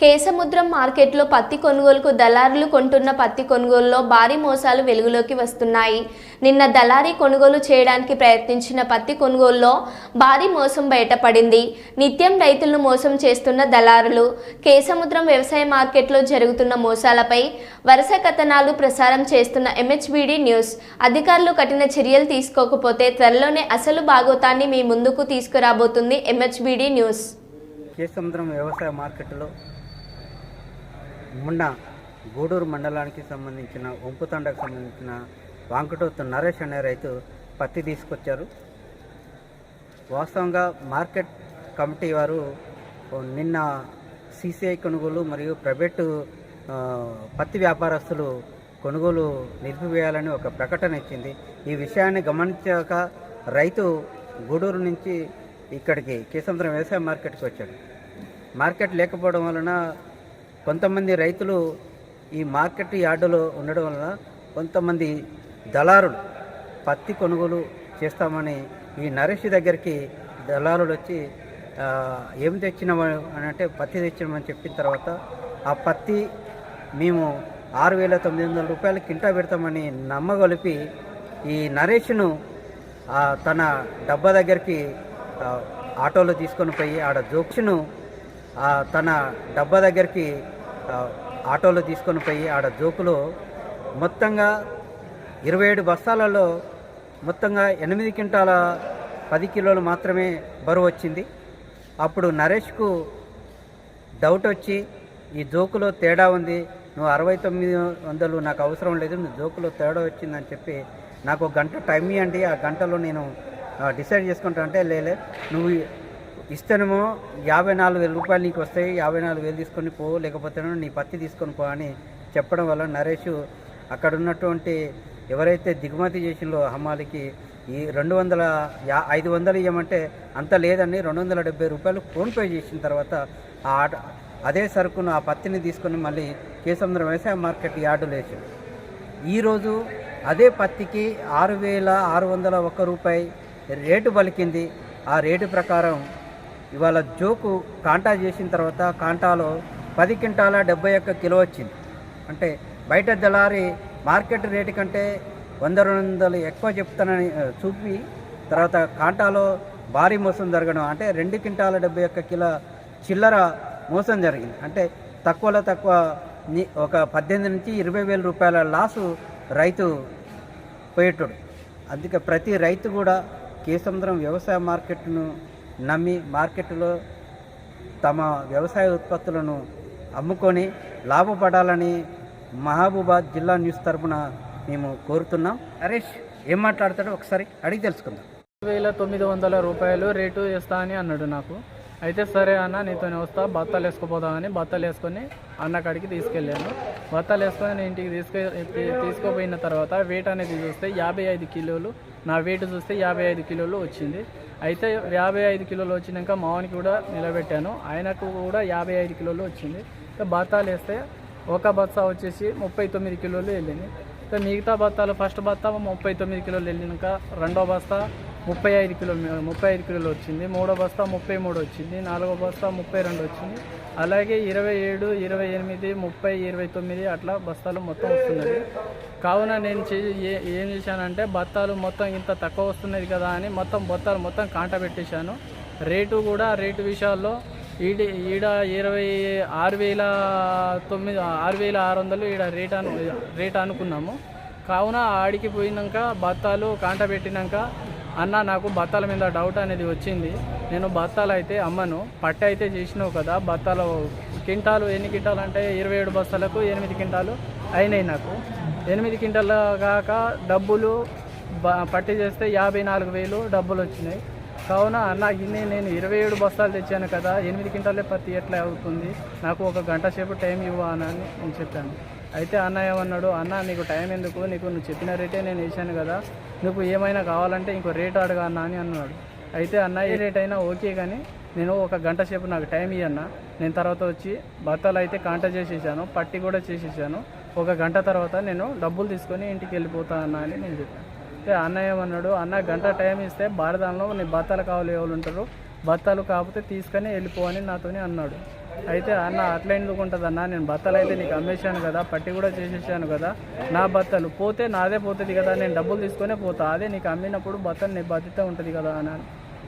కేసముద్రం మార్కెట్లో పత్తి కొనుగోలుకు దళారులు కొంటున్న పత్తి కొనుగోలులో భారీ మోసాలు వెలుగులోకి వస్తున్నాయి. నిన్న దళారీ కొనుగోలు చేయడానికి ప్రయత్నించిన పత్తి కొనుగోలులో భారీ మోసం బయటపడింది. నిత్యం రైతులను మోసం చేస్తున్న దళారులు కేసముద్రం వ్యవసాయ మార్కెట్లో జరుగుతున్న మోసాలపై వరుస కథనాలు ప్రసారం చేస్తున్న ఎంహెచ్బిడి న్యూస్. అధికారులు కఠిన చర్యలు తీసుకోకపోతే త్వరలోనే అసలు భాగోతాన్ని మీ ముందుకు తీసుకురాబోతుంది ఎంహెచ్బిడి న్యూస్. కేసముద్రం వ్యవసాయ మార్కెట్లో మొన్న గూడూరు మండలానికి సంబంధించిన ఒంపుతండకు సంబంధించిన వాంకటోత్తు నరేష్ అనే రైతు పత్తి తీసుకొచ్చారు. వాస్తవంగా మార్కెట్ కమిటీ వారు నిన్న సీసీఐ కొనుగోలు మరియు ప్రైవేటు పత్తి వ్యాపారస్తులు కొనుగోలు నిలిపివేయాలని ఒక ప్రకటన ఇచ్చింది. ఈ విషయాన్ని గమనించాక రైతు గూడూరు నుంచి ఇక్కడికి కేసముద్రం వ్యవసాయ మార్కెట్కి వచ్చాడు. మార్కెట్ లేకపోవడం వలన కొంతమంది రైతులు ఈ మార్కెట్ యార్డులో ఉండడం వల్ల కొంతమంది దళారులు పత్తి కొనుగోలు చేస్తామని ఈ నరేష్ దగ్గరికి దళారులు వచ్చి ఏం తెచ్చినాము అని అంటే పత్తి తెచ్చినామని చెప్పిన తర్వాత ఆ పత్తి మేము ఆరు వేల తొమ్మిది వందల రూపాయలు కింటా పెడతామని నమ్మగొలిపి ఈ నరేష్ను ఆ, తన డబ్బా దగ్గరికి ఆటోలో తీసుకొని పోయి ఆడ జోక్స్ను తన డబ్బా దగ్గరికి ఆటోలో తీసుకొని పోయి ఆడ జోకులో మొత్తంగా ఇరవై ఏడు బస్తాలలో మొత్తంగా ఎనిమిది క్వింటాల పది కిలోలు మాత్రమే బరువు వచ్చింది. అప్పుడు నరేష్కు డౌట్ వచ్చి ఈ జోకులో తేడా ఉంది నువ్వు అరవై తొమ్మిది వందలు నాకు అవసరం లేదు నువ్వు జోకులో తేడా వచ్చిందని చెప్పి నాకు ఒక గంట టైం ఇవ్వండి ఆ గంటలో నేను డిసైడ్ చేసుకుంటా అంటే లేలే నువ్వు ఇస్తేనేమో యాభై నాలుగు వేల రూపాయలు నీకు వస్తాయి యాభై నాలుగు వేలు తీసుకొని పో లేకపోతే నీ పత్తి తీసుకొని పో అని చెప్పడం వల్ల నరేష్ అక్కడ ఉన్నటువంటి ఎవరైతే దిగుమతి చేసిందో హమాలికి ఈ రెండు వందల యా ఐదు వందలు ఇవ్వమంటే అంత లేదని రెండు వందల డెబ్బై రూపాయలు ఫోన్పే చేసిన తర్వాత ఆ ఆట అదే సరుకును ఆ పత్తిని తీసుకొని మళ్ళీ కేసముద్రం వ్యవసాయ మార్కెట్ యార్డు వేసాడు ఈరోజు అదే పత్తికి ఆరు వేల ఆరు వందల ఒక్క రూపాయి రేటు పలికింది. ఆ రేటు ప్రకారం ఇవాళ జోకు కాంటా చేసిన తర్వాత కాంటాలో పది క్వింటాల డెబ్బై ఒక్క కిలో వచ్చింది. అంటే బయట దళారి మార్కెట్ రేటు కంటే వంద రెండు వందలు ఎక్కువ చెప్తానని చూపి తర్వాత కాంటాలో భారీ మోసం జరగడం అంటే రెండు క్వింటాల డెబ్బై ఒక్క కిలో చిల్లర మోసం జరిగింది. అంటే తక్కువలో తక్కువ ఒక పద్దెనిమిది నుంచి ఇరవై వేల రూపాయల లాసు రైతు పోయేటోడు. అందుకే ప్రతి రైతు కూడా కేసముద్రం వ్యవసాయ మార్కెట్ను నమ్మి మార్కెట్లో తమ వ్యవసాయ ఉత్పత్తులను అమ్ముకొని లాభపడాలని మహబూబాద్ జిల్లా న్యూస్ తరపున మేము కోరుతున్నాం. నరేష్ ఏం మాట్లాడతాడో ఒకసారి అడిగి తెలుసుకుందాం. వేల తొమ్మిది వందల రూపాయలు రేటు ఇస్తా అని అన్నాడు నాకు. అయితే సరే అన్న నీతోనే వస్తా బత్తాలు వేసుకుపోదామని బత్తాలు వేసుకొని అన్న కాడికి తీసుకెళ్ళాను. బత్తాలు వేసుకొని నేను ఇంటికి తీసుకు తీసుకుపోయిన తర్వాత వెయిట్ అనేది చూస్తే యాభై ఐదు కిలోలు నా వెయిట్ చూస్తే యాభై ఐదు కిలోలు వచ్చింది. అయితే యాభై ఐదు కిలోలు వచ్చినాక మావానికి కూడా నిలబెట్టాను. ఆయనకు కూడా యాభై ఐదు కిలోలు వచ్చింది. బత్తాలు వేస్తే ఒక బత్తా వచ్చేసి ముప్పై తొమ్మిది కిలోలు వెళ్ళింది. మిగతా బత్తాలు ఫస్ట్ బత్తా ముప్పై తొమ్మిది కిలోలు వెళ్ళినాక రెండో బస్తా ముప్పై ఐదు కిలో ముప్పై ఐదు కిలోలు వచ్చింది. మూడో బస్తా ముప్పై మూడు వచ్చింది. నాలుగో బస్తా ముప్పై రెండు వచ్చింది. అలాగే ఇరవై ఏడు ఇరవై ఎనిమిది ముప్పై ఇరవై తొమ్మిది అట్లా బస్తాలు మొత్తం వస్తున్నది. కావున నేను చే ఏ- ఏం చేశానంటే బత్తాలు మొత్తం ఇంత తక్కువ వస్తున్నది కదా అని మొత్తం బత్తాలు మొత్తం కాంట పెట్టేశాను. రేటు కూడా రేటు విషయాల్లో ఈడ ఈడ ఇరవై ఆరు వేల తొమ్మిది ఆరు వేల ఆరు వందలు ఈడ రేట్ అను రేట్ అనుకున్నాము. కావున ఆడికి పోయినాక బత్తాలు కాంట పెట్టినాక అన్న నాకు బత్తాల మీద డౌట్ అనేది వచ్చింది. నేను బత్తాలు అయితే అమ్మను. పట్ట అయితే చేసినావు కదా బత్తాలు కింటాలు ఎన్ని కింటాలు అంటే ఇరవై ఏడు బస్తాలకు ఎనిమిది కింటాలు అయినాయి నాకు. ఎనిమిది కింటాల కాక డబ్బులు బ పట్టి చేస్తే యాభై నాలుగు వేలు డబ్బులు వచ్చినాయి. కావున అన్న ఇన్ని నేను ఇరవై ఏడు బస్తాలు తెచ్చాను కదా ఎనిమిది క్వింటాలే పత్తి ఎట్లా అవుతుంది? నాకు ఒక గంట సేపు టైం ఇవ్వా అని నేను చెప్పాను. అయితే అన్న ఏమన్నాడు అన్న నీకు టైం ఎందుకు? నీకు నువ్వు చెప్పిన రేటే నేను వేసాను కదా నువ్వు ఏమైనా కావాలంటే ఇంకో రేట్ అడగా అన్న అని అన్నాడు. అయితే అన్న ఏ రేట్ అయినా ఓకే కానీ నేను ఒక గంట సేపు నాకు టైం ఇవ్వన్న నేను తర్వాత వచ్చి బత్తాలు అయితే కాంట చేసేసాను పట్టి కూడా చేసేసాను. ఒక గంట తర్వాత నేను డబ్బులు తీసుకొని ఇంటికి వెళ్ళిపోతా అన్న అని నేను చెప్పాను. చెప్తే అన్న ఏమన్నాడు అన్న గంట టైం ఇస్తే భారతంలో నీ బత్తాలు కావాలి ఎవరు ఉంటారు? బత్తాలు కాకపోతే తీసుకొని వెళ్ళిపో అని నాతోని అన్నాడు. అయితే అన్న అట్లా ఎందుకు ఉంటుంది నేను బత్తలు అయితే నీకు అమ్మేశాను కదా పట్టి కూడా చేసేసాను కదా. నా బత్తలు పోతే నాదే పోతుంది కదా నేను డబ్బులు తీసుకునే పోతా. అదే నీకు అమ్మినప్పుడు బత్తలు నీ బాధ్యత ఉంటుంది కదా అని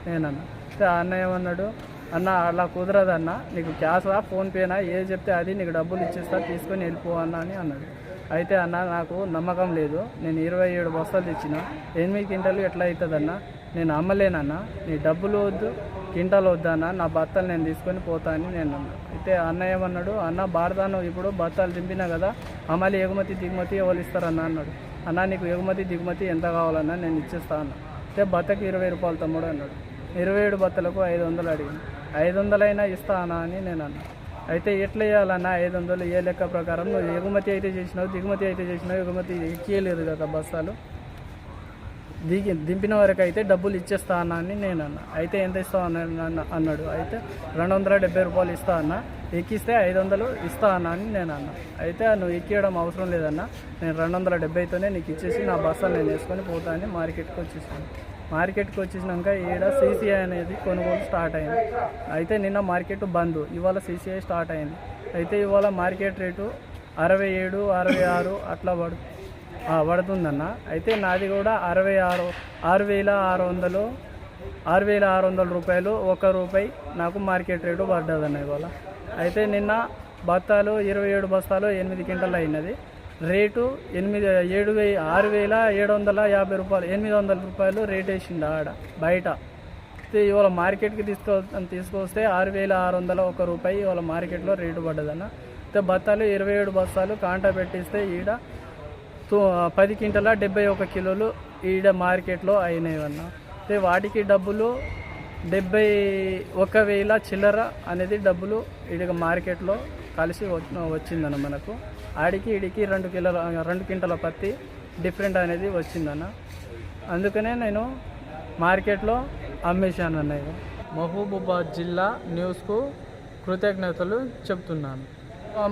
నేనన్నా. అయితే ఆ అన్న ఏమన్నాడు అన్న అలా కుదరదన్న నీకు క్యాషా ఫోన్పేనా ఏది చెప్తే అది నీకు డబ్బులు ఇచ్చేస్తా తీసుకొని వెళ్ళిపో అన్న అని అన్నాడు. అయితే అన్న నాకు నమ్మకం లేదు. నేను ఇరవై ఏడు బస్తాలు తెచ్చిన. ఎనిమిది క్వింటాలు ఎట్లా అవుతుందన్న నేను అమ్మలేనన్న నీ డబ్బులు వద్దు క్వింటాలు వద్దన్న నా బత్తాలు నేను తీసుకొని పోతా అని నేను అన్నా. అయితే అన్న ఏమన్నాడు? అన్న భారతాను ఇప్పుడు బత్తాలు దింపినా కదా అమ్మాలి ఎగుమతి దిగుమతి ఎవరు ఇస్తారన్న అన్నాడు. అన్న నీకు ఎగుమతి దిగుమతి ఎంత కావాలన్నా నేను ఇచ్చేస్తా అన్న. అయితే బత్తకి ఇరవై రూపాయలు తమ్ముడు అన్నాడు. ఇరవై ఏడు బత్తలకు ఐదు వందలు అడిగింది. ఐదు వందలైనా ఇస్తా అన్నా అని నేను అన్నా. అయితే ఎట్లా చేయాలన్నా ఐదు వందలు ఏ లెక్క ప్రకారం నువ్వు ఎగుమతి అయితే చేసినావు దిగుమతి అయితే చేసినావు ఎగుమతి ఎక్కియలేదు కదా బస్తాలు. దిగి దింపిన వరకు అయితే డబ్బులు ఇచ్చేస్తా అన్నా అని నేను అన్న. అయితే ఎంత ఇస్తావు అన్న అన్నాడు. అయితే రెండు వందల డెబ్బై రూపాయలు ఇస్తా అన్న. ఎక్కిస్తే ఐదు వందలు ఇస్తా అన్నా అని నేను అన్న. అయితే నువ్వు ఎక్కియడం అవసరం లేదన్న నేను రెండు వందల డెబ్బైతోనే నీకు ఇచ్చేసి నా బస్సాలు నేను వేసుకొని పోతా అని మార్కెట్కి వచ్చేసాను. మార్కెట్కి వచ్చేసినాక ఈడ సీసీఐ అనేది కొనుగోలు స్టార్ట్ అయింది. అయితే నిన్న మార్కెట్ బంద్ ఇవాళ సీసీఐ స్టార్ట్ అయింది. అయితే ఇవాళ మార్కెట్ రేటు అరవై ఏడు అరవై ఆరు అట్లా పడు పడుతుందన్న. అయితే నాది కూడా అరవై ఆరు ఆరు వేల ఆరు వందలు ఆరు వేల ఆరు వందల రూపాయలు ఒక రూపాయి నాకు మార్కెట్ రేటు పడ్డదన్న ఇవాళ. అయితే నిన్న బత్తాలు ఇరవై ఏడు బస్తాలు ఎనిమిది క్వింటల్ అయినది. రేటు ఎనిమిది ఏడు వే ఆరు వేల ఏడు వందల యాభై రూపాయలు. ఎనిమిది వందల రూపాయలు రేట్ వేసిండు ఆడ బయట. ఇవాళ మార్కెట్కి తీసుకో తీసుకొస్తే ఆరు వేల ఆరు వందల ఒక రూపాయి ఇవాళ మార్కెట్లో రేటు పడ్డదన్న. అయితే బత్తాలు ఇరవై ఏడు బస్తాలు కాంటా పెట్టిస్తే ఈడ పది క్వింటల డెబ్బై ఒక కిలోలు ఈడ మార్కెట్లో అయినాయన్న. అయితే వాటికి డబ్బులు డెబ్బై ఒక వేల చిల్లర అనేది డబ్బులు ఈడ మార్కెట్లో కలిసి వచ్చిందన్న మనకు. ఆడికి ఇడికి రెండు కిలోల రెండు క్వింటల పత్తి డిఫరెంట్ అనేది వచ్చిందన్న. అందుకనే నేను మార్కెట్లో అమ్మేశాను అన్నయ్య మహబూబాబాద్ జిల్లా న్యూస్కు కృతజ్ఞతలు చెప్తున్నాను.